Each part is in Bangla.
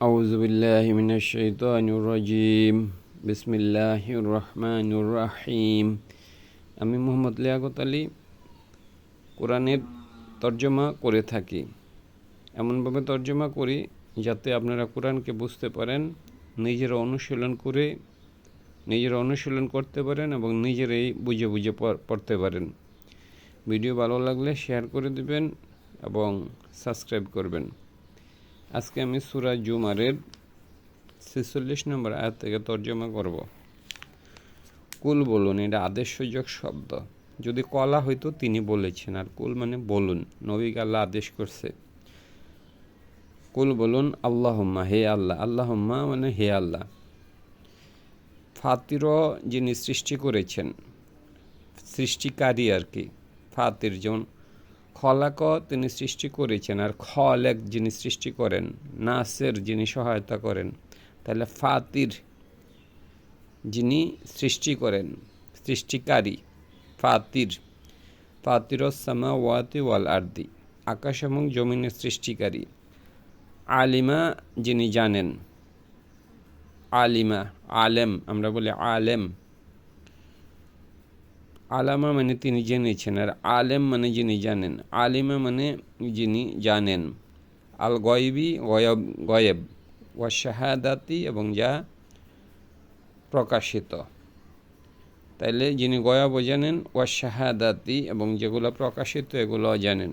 أعوذ بالله من الشيطان الرجيم بسم الله الرحمن الرحيم আমি মোহাম্মদ লিয়াকত আলী কোরআনের তর্জমা করে থাকি এমনভাবে তর্জমা করি যাতে আপনারা কোরআনকে বুঝতে পারেন নিজেরা অনুশীলন করে নিজেরা অনুশীলন করতে পারেন এবং নিজেরাই বুঝে বুঝে পড়তে পারেন ভিডিও ভালো লাগলে শেয়ার করে দিবেন এবং সাবস্ক্রাইব করবেন আজকে আমি সুরা জুমারের ছেচল্লিশ নম্বর আয়াত থেকে তর্জমা করব। কুল বলুন, এটা আদেশযোগ শব্দ। যদি কলা হয়তো তিনি বলেছেন, আর কুল মানে বলুন নবীকে আল্লাহ আদেশ করছে। কুল বলুন, আল্লাহম্মা, হে আল্লাহ, আল্লাহম্মা মানে হে আল্লাহ। ফাতির যিনি সৃষ্টি করেছেন, সৃষ্টিকারী আর কি, ফাতির যেমন খলাক তিনি সৃষ্টি করেছেন আর খলেক যিনি সৃষ্টি করেন, নাসের যিনি সহায়তা করেন, তাহলে ফাতির যিনি সৃষ্টি করেন, সৃষ্টিকারী, ফাতির। ফাতির সামা ওয়াতি ওয়াল আর্দি, আকাশ এবং জমিনের সৃষ্টিকারী। আলিমা যিনি জানেন, আলিমা, আলেম, আমরা বলি আলেম। আলামা মানে তিনি জেনেছেন আর আলেম মানে যিনি জানেন আলিমা মানে যিনি জানেন আল গয়েবি গয়ব গয়েব ওয়া শাহাদাতি এবং যা প্রকাশিত তাইলে যিনি গয়াব জানেন ওয়া শাহাদাতি এবং যেগুলো প্রকাশিত এগুলো জানেন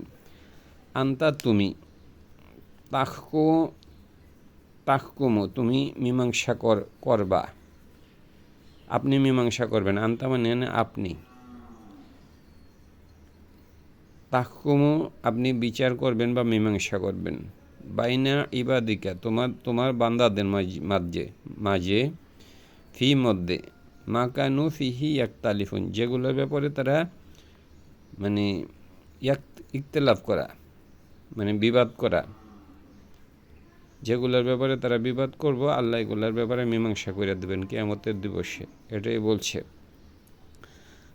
আন্তা তুমি তাহকু তাহকুমু তুমি মীমাংসা কর করবা আপনি মীমাংসা করবেন আন্তা মানে আপনি তাহকুমু আপনি বিচার করবেন বা মীমাংসা করবেন। বাইনা ইবাদিকা, তোমার তোমার বান্দাদের মাঝে মাঝে ফি মধ্যে, মাকানু ফিহি তালিফুন যেগুলোর ব্যাপারে তারা মানে ইকতলাফ করা মানে বিবাদ করা, যেগুলোর ব্যাপারে তারা বিবাদ করব, আল্লাহ এগুলোর ব্যাপারে মীমাংসা করে দেবেন কেয়ামতের দিবসে, এটাই বলছে।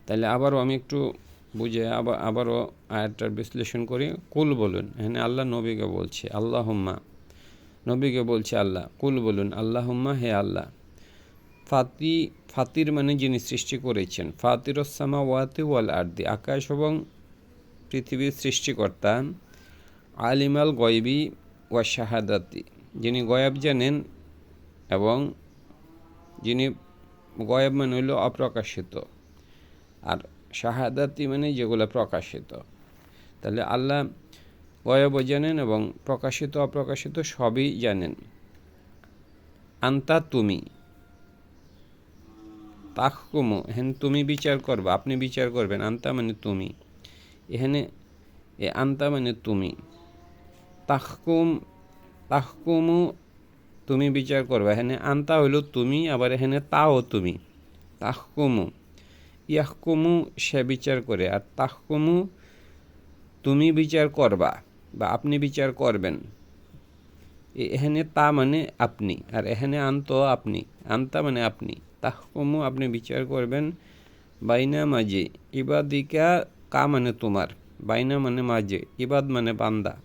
তাহলে আবারও আমি একটু বুঝে আবার, আবারও আয়াতটার বিশ্লেষণ করি। কুল বলুন, এখানে আল্লাহ নবীকে বলছে আল্লাহ হুম্মা নবীকে বলছে আল্লাহ, কুল বলুন আল্লাহ হুম্মা হে আল্লাহ। ফাতি, ফাতির মানে যিনি সৃষ্টি করেছেন। ফাতিরসামা ওয়াতি ওয়াল আর্দি আকাশ এবং পৃথিবীর সৃষ্টিকর্তা, আলিমাল গয়বি ওয়া শাহাদাতি যিনি গয়াব জানেন এবং যিনি গয়াব মানে হইল অপ্রকাশিত। আর শাহাদাতি মানে যেগুলো প্রকাশিত। তাহলে আল্লাহ গয়ব জানেন এবং প্রকাশিত, অপ্রকাশিত সবই জানেন। আন্তা তুমি। তাহকুমু হেন তুমি বিচার করবা, আপনি বিচার করবেন। আন্তা মানে তুমি। এখানে এ আন্তা মানে তুমি। তাহকুম, তাহকুমু তুমি বিচার করবা। এখানে আন্তা হইল তুমি, আবার এখানে তাও তুমি। তাহকুমু। ইয়াহকুমু, সে বিচার করে। আর তাহকুমু, তুমি বিচার করবা বা আপনি বিচার করবেন। এখানে তা মানে আপনি। আর এখানে আন্ত আপনি। আন্তা মানে আপনি। তাহকুমু, আপনি বিচার করবেন। বাইনা মাঝে। ইবাদিকা, কা মানে তোমার। বাইনা মানে মাঝে। ইবাদ মানে বান্দা।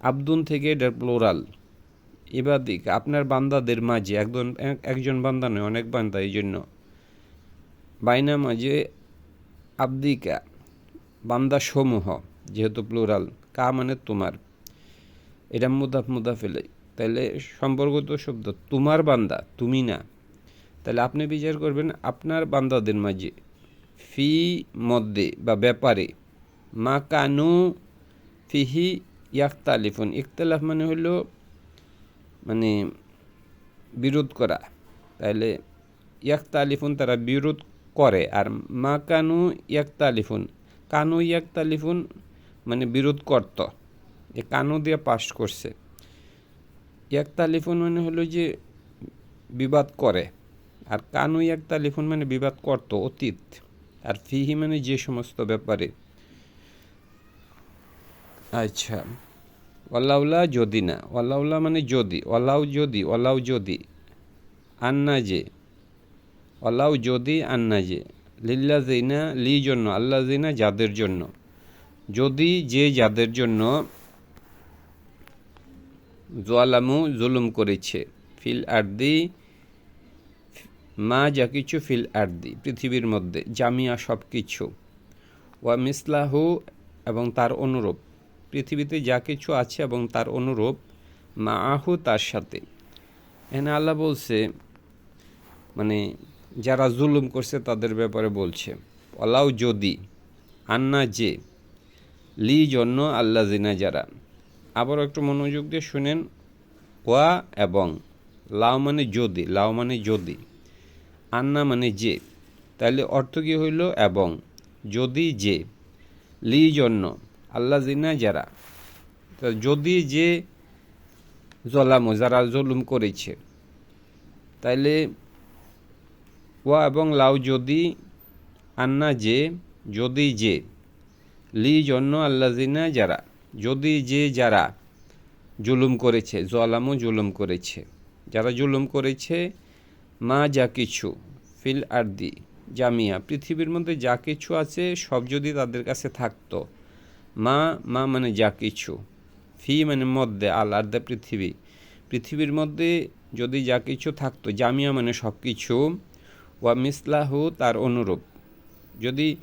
আব্দুন থেকে এটার প্লোরাল। ইবাদিকা, আপনার বান্দাদের মাঝে। একজন একজন বান্দা নয়, অনেক বান্দা এই জন্য বাইনা মাঝে আব্দিকা বান্দা সমূহ যেহেতু প্লুরাল, কা মানে তোমার। এটা মুদাফ মুদাফেলে তাহলে সম্পর্কিত শব্দ, তোমার বান্দা, তুমি না। তাহলে আপনি বিচার করবেন, আপনার বান্দাদের মাঝে, ফি মধ্যে বা ব্যাপারে, মা কানু ফিহি ইয়াক্তালিফুন ইকতালাফ মানে হইল মানে বিরোধ করা। তাহলে ইয়াক্তালিফুন তারা বিরোধ করে, আর মা কানু ইয়াক্তালিফুন। কানু ইয়াক্তালিফুন মানে বিরোধ করত। এ কানু দিয়ে পাশ করছে। ইয়াক্তালিফুন মানে হলো যে বিবাদ করে, আর কানু ইয়াক্তালিফুন মানে বিবাদ করত, অতীত। আর ফিহি মানে যে সমস্ত ব্যাপারে। আচ্ছা। ওয়াল্লাউলা যদি না ওয়াল্লাউলা মানে যদি। ওয়ালাউ যদি ওয়ালাউ যদি। আন্না যে। ওয়ালাউ যদি আন্না যে লিল্লা জিনা লি জন্য আল্লাহ জিনা যাদের জন্য। যদি যে যাদের জন্য জোয়ালামু, জুলুম করেছে, ফিল আর্দি, মা যা কিছু ফিল আর্দি, পৃথিবীর মধ্যে, জামিয়া সব কিছু ওয়া মিসলাহু এবং তার অনুরূপ, পৃথিবীতে যা কিছু আছে এবং তার অনুরূপ মা আহু তার সাথে। এখানে আল্লাহ বলছে মানে যারা জুলুম করছে তাদের ব্যাপারে বলছে। অলাও যদি, আন্না যে, লি জন্য আল্লাহ জিনা যারা। আবার একটু মনোযোগ দিয়ে শুনেন, ওয়া এবং লাও মানে যদি লাও মানে যদি, আন্না মানে যে। তাহলে অর্থ কী হইল? এবং যদি যে, লি জন্য আল্লাহ জিনা যারা। যদি যে জলামো, যারা জুলুম করেছে, তাইলে ওয়া এবং লাউ যদি আন্না যে, যদি যে, লি জন্য আল্লাজিনা যারা, যদি যে যারা জুলুম করেছে জলামও জুলুম করেছে, যারা জুলুম করেছে, মা যা কিছু ফিল আর্দি জামিয়া, পৃথিবীর মধ্যে যা কিছু আছে সব যদি তাদের কাছে থাকতো, মা মা মানে যা কিছু, ফি মানে মধ্যে, আল আর্দা পৃথিবী, পৃথিবীর মধ্যে যদি যা কিছু থাকতো, জামিয়া মানে সব কিছু ওয়া মিসলাহু, তার অনুরূপ। যদি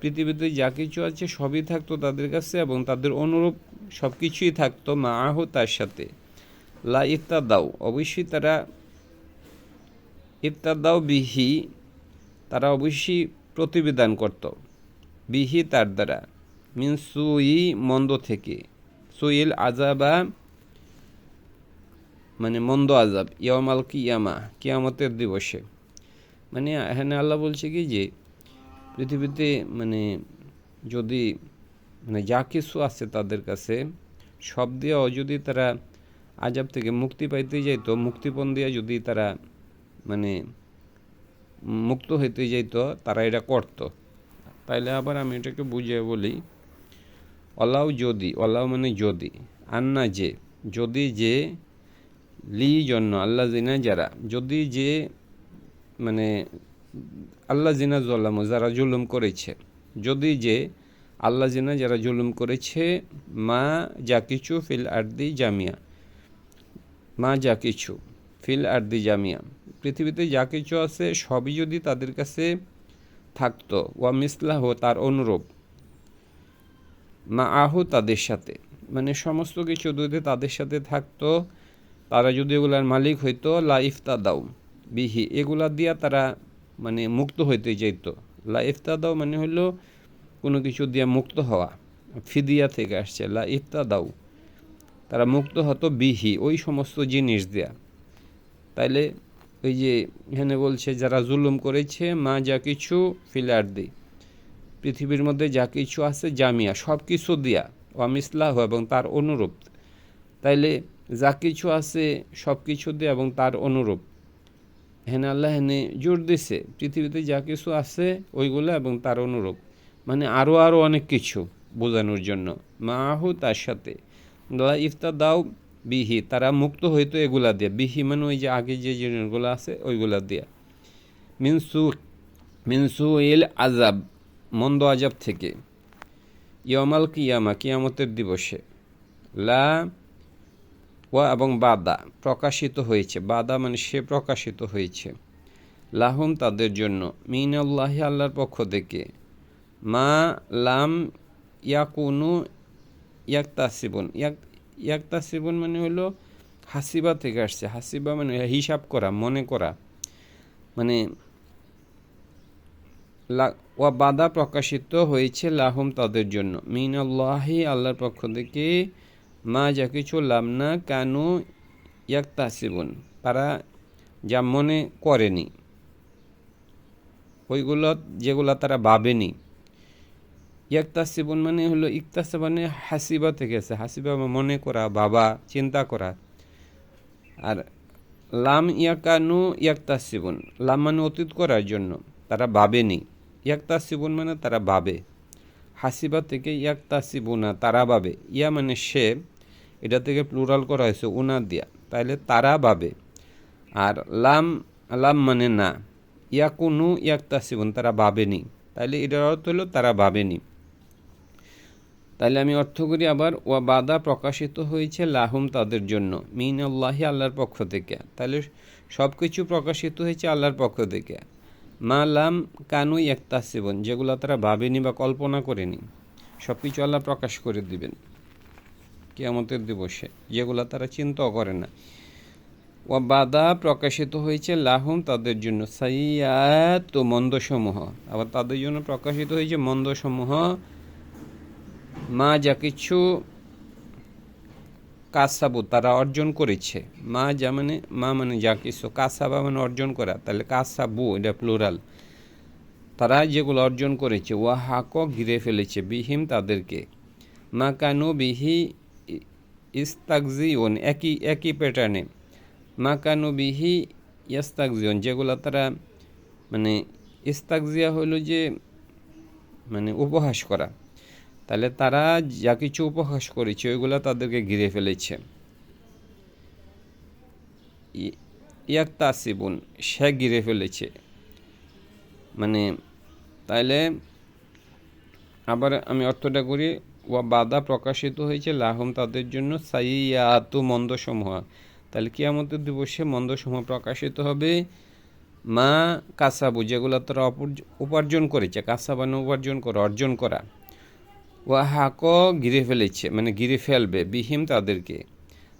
পৃথিবীতে যা কিছু আছে সবই থাকতো তাদের কাছে এবং তাদের অনুরূপ সব কিছুই থাকতো মা আহু তার সাথে। লা ইফতাদাও অবশ্যই তারা ইফতাদাও বিহি, তারা অবশ্যই প্রতিবিধান করত। বিহি তার দ্বারা। মিন সুই, মন্দ থেকে। সুইল আজাবা মানে মন্দ আজাব ইয়ামাল কিয়ামা, কিয়ামতের দিবসে। মানে এখানে আল্লাহ বলছে কি যে, পৃথিবীতে মানে যদি মানে যা কিছু আছে তাদের কাছে, সব দিয়েও যদি তারা আজাব থেকে মুক্তি পাইতে যাইতো, মুক্তিপণ দিয়ে যদি তারা মানে মুক্ত হইতে যাইতো, তারা এটা করত। তাইলে আবার আমি এটাকে বুঝিয়ে বলি অলাও যদি অলাও মানে যদি আন্না যে, যদি যে, লি জন্য, আল্লাহ জিনা যারা, যদি যে মানে আল্লাহ জিনা জল্লাম যারা জুলুম করেছে। যদি যে আল্লাহ জিনা যারা জুলুম করেছে, মা যা কিছু ফিল আর্দি জামিয়া। মা যা কিছু ফিল আর্দি জামিয়া। পৃথিবীতে যা কিছু আছে, সবই যদি তাদের কাছে থাকতো, ওয়া মিসলাহ তার অনুরূপ। মা আহু তাদের সাথে। মানে সমস্ত কিছু যদি তাদের সাথে থাকতো, তারা যদি ওগুলার মালিক হইতো, লা ইফতা দাও বিহি, এগুলা দিয়া তারা মানে মুক্ত হইতে যেত লা ইফতাদাও মানে হইল কোনো কিছু দিয়া মুক্ত হওয়া, ফিদিয়া থেকে আসছে। লা ইফতাদাও তারা মুক্ত হতো বিহি, ওই সমস্ত জিনিস দেয়া। তাইলে ওই যে এখানে বলছে, যারা জুলুম করেছে, মা যা কিছু ফিলার দি পৃথিবীর মধ্যে যা কিছু আছে, জামিয়া সব কিছু দিয়া, ওয়ামিসলাহ, এবং তার অনুরূপ। তাইলে যা কিছু আছে সব কিছু দিয়ে এবং তার অনুরূপ। হেনে আল্লাহ হেনে জোর দিছে। পৃথিবীতে যা কিছু আছে ওইগুলো এবং তার অনুরূপ। মানে আরও আরও অনেক কিছু বোঝানোর জন্য। মা আহু তার সাথে। ইফতা দাও বিহি, তারা মুক্ত হইতো এগুলা দিয়ে। বিহি মানে ওই যে আগে যে জিনিসগুলো আছে ওইগুলা দিয়ে। মিনসু মিনসু ইল আজাব মন্দ আজাব থেকে। ইয়মাল কিয়ামা, কিয়ামতের দিবসে। লা ওয়া এবং বাদা প্রকাশিত হয়েছে। বাদা মানে সে প্রকাশিত হয়েছে। লাহুম তাদের জন্য। মিনাল্লাহ আল্লাহর পক্ষ থেকে। মা লাম ইয়াকুনু ইয়াক্তাসিবন। ইয়াক, ইয়াক্তাসিবন মানে হলো হাসিবা থেকে আসছে। হাসিবা মানে হিসাব করা, মনে করা। মানে ওয়া বাদা প্রকাশিত হয়েছে লাহুম তাদের জন্য। মিন আল্লাহি আল্লাহর পক্ষ থেকে মা যা কিছু লাম না কানু ইয়াক তাসিবুন তারা যা মনে করেনি ওইগুলো যেগুলো তারা ভাবেনি ইয়াক্তাসিবুন মানে হলো ইকতাসা মানে হাসিবা থেকে আছে হাসিবা মনে করা বাবা চিন্তা করা আর লাম ইয়াকানু ইয়াক্তাসিবুন লাম মানে অতীত করার জন্য তারা ভাবেনি ইয়াক্তাসিবুন মানে তারা ভাবে হাসিবা থেকে ইয়াক্তাসিবুনা তারা ভাবে ইয়া মানে সে এটা থেকে প্লুরাল করা হয়েছে উনা দিয়া। তাইলে তারা ভাবে। আর লাম লাম মানে না। ইয়া কোনো ইয়াকুনু ইয়াক্তাসিবুন, তারা ভাবেনি। তাইলে এটার অর্থ হলো তারা ভাবেনি। তাহলে আমি অর্থ করি আবার, ওয়া বাদা প্রকাশিত হয়েছে লাহুম তাদের জন্য। মিন আল্লাহি আল্লাহর পক্ষ থেকে। তাহলে সব কিছু প্রকাশিত হয়েছে আল্লাহর পক্ষ থেকে। মা লাম কানু একতাসিবন যেগুলো তারা ভাবেনি বা কল্পনা করেনি। সব কিছু আল্লাহ প্রকাশ করে দিবেন। কেয়ামতের দিবসে, যেগুলো তারা চিন্তাও করে না। ও বাদা প্রকাশিত হয়েছে লাহুম তাদের জন্য, সাইয়াত ও মন্দসমূহ। আবার তাদের জন্য প্রকাশিত হয়েছে মন্দসমূহ, মা যা কিছু কাসাবু তারা অর্জন করেছে। মা যা মানে মা মানে যা কিছু, কাসাবা মানে অর্জন করা। তাহলে কাসাবু, এটা প্লুরাল তারা যেগুলো অর্জন করেছে ওয়া হাক ঘিরে ফেলেছে বিহিম তাদেরকে। মা কানু বিহি ইস্তাকজিওন একই একই প্যাটার্নে মা কানু বিহি ইস্তাকজিওন যেগুলো তারা মানে ইস্তাকজিয়া হলো যে মানে উপহাস করা। তাহলে তারা যা কিছু উপহাস করেছে, ওইগুলো তাদেরকে ঘিরে ফেলেছে। ইয়াক তাসিবুন সে ঘিরে ফেলেছে। মানে তাইলে আবার আমি অর্থটা করি ওয়া বাদা প্রকাশিত হয়েছে লাহম তাদের জন্য সাইয়াতু মন্দসমূহ। তাহলে কিয়ামতের দিবসে মন্দসমূহ প্রকাশিত হবে মা কাসাবু, যেগুলো তারা উপার্জন করেছে কাসাবানো উপার্জন করে, অর্জন করা। ওয়া হাক গিরে ফেলেছে মানে গিরে ফেলবে, বিহিম তাদেরকে।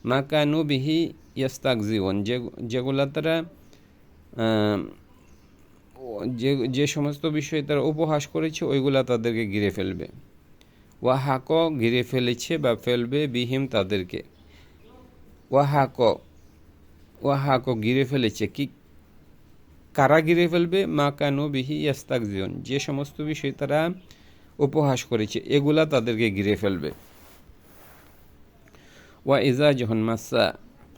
মা কানু বিহি ইয়াস্তাক জীবন যে যেগুলো তারা যে যে সমস্ত বিষয়ে তারা উপহাস করেছে, ওইগুলা তাদেরকে ঘিরে ফেলবে। ওয়া হাক ঘিরে ফেলেছে বা ফেলবে বিহিম তাদেরকে। ওয়া হাক ওয়া হাক ঘিরে ফেলেছে। কি, কারা ঘিরে ফেলবে? মা কানু বিহি ইয়াস্তাক জীবন যে সমস্ত বিষয় তারা উপহাস করেছে, এগুলা তাদেরকে ঘিরে ফেলবে। ওয়া ইজা যখন মাসা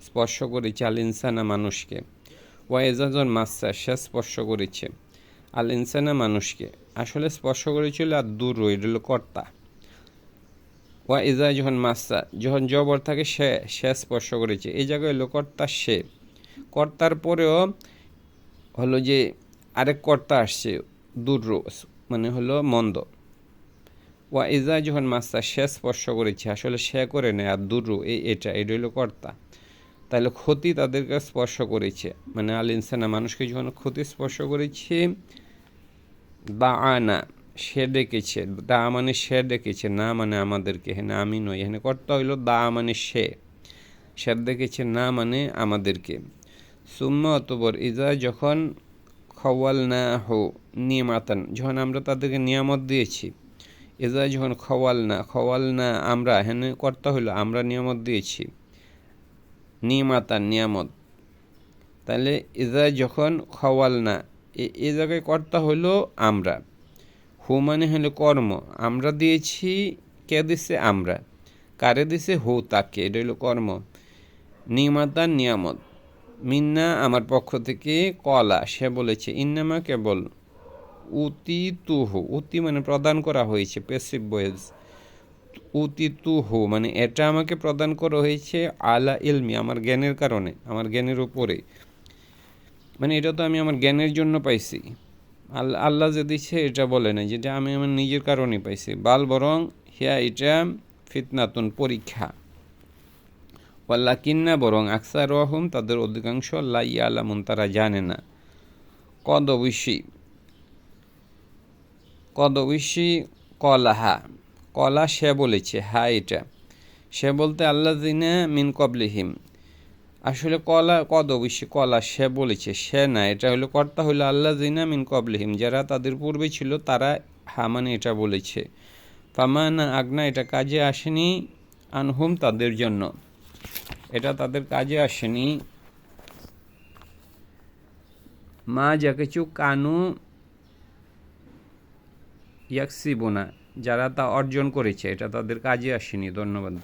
স্পর্শ করেছে আল ইনসানা মানুষকে, ওয়া ইজা যখন মাসা সে স্পর্শ করেছে আল ইনসানা মানুষকে, আসলে স্পর্শ করেছিল আর দূর রইল কর্তা। ওয়া ইজা যখন মাসা যখন জবর থাকে, সে সে স্পর্শ করেছে। এই জায়গায় হলো কর্তা সে। কর্তার পরেও হলো যে আরেক কর্তা আসছে দূর মানে হলো মন্দ। ওয়া ইজা যখন মাস্তা সে স্পর্শ করেছে, আসলে সে করে নেয় আর দুরু এই এটা এটা হইল কর্তা। তাহলে ক্ষতি তাদেরকে স্পর্শ করেছে। মানে আল ইনসানা মানুষকে যখন ক্ষতি স্পর্শ করেছে দা আনা সে ডেকেছে, দা মানে সে ডেকেছে, না মানে আমাদেরকে হ্যাঁ আমি নই। এখানে কর্তা হইল দা মানে সে। সে ডেকেছে, না মানে আমাদেরকে। সুম্মা অতবর, ইজা যখন খওয়াল না হো নিয়মাতান যখন আমরা তাদেরকে নিয়ামত দিয়েছি এজা যখন খওয়াল না খওয়াল না আমরা হেন কর্তা হইল, আমরা নিয়ামত দিয়েছি। নিয়মাতার নিয়ামত। তাহলে এজা যখন খওয়াল না এ জায়গায় কর্তা হইল আমরা। হু মানে হলো কর্ম। আমরা দিয়েছি, কে দিছে? আমরা। কারে দিছে? হু, তাকে। এটা হলো কর্ম। নিয়মাতার নিয়ামত। মিন্না আমার পক্ষ থেকে কলা। সে বলেছে, ইন্নামা কেবল উতি তুহু উতি মানে প্রদান করা হয়েছে পেসিভ বয়েজ উতি তুহু মানে এটা আমাকে প্রদান করা হয়েছে আলা ইলমি, আমার জ্ঞানের কারণে, আমার জ্ঞানের উপরে। মানে এটা তো আমি আমার জ্ঞানের জন্য পাইছি। আল্লাহ আল্লাহ যে দিচ্ছে এটা বলে না যেটা আমি আমার নিজের কারণে পাইছি। বাল বরং হিয়া এটা ফিতনাতুন পরীক্ষা। ওয়াল্লা কিন্না বরং আকসার রহম তাদের অধিকাংশ লাই আলামুন তারা জানে না। কদ অবশ্যই কদবিশি কলাহা। কলা সে বলেছে, হা এটা। সে বলতে আল্লাহ দিনা মিন কবলিহিম আসলে কলা কদবিশি কলা সে বলেছে, সে না, এটা হলো কর্তা হলো আল্লাহ দিনা মিন কবলিহিম, যারা তাদের পূর্বে ছিল তারা হা মানে এটা বলেছে। ফামানা আগনা, এটা কাজে আসেনি আনহুম তাদের জন্য। এটা তাদের কাজে আসেনি। মা যা কিছু কানু ইয়াকসিবোনা, যারা তা অর্জন করেছে, এটা তাদের কাজে আসেনি, ধন্যবাদ।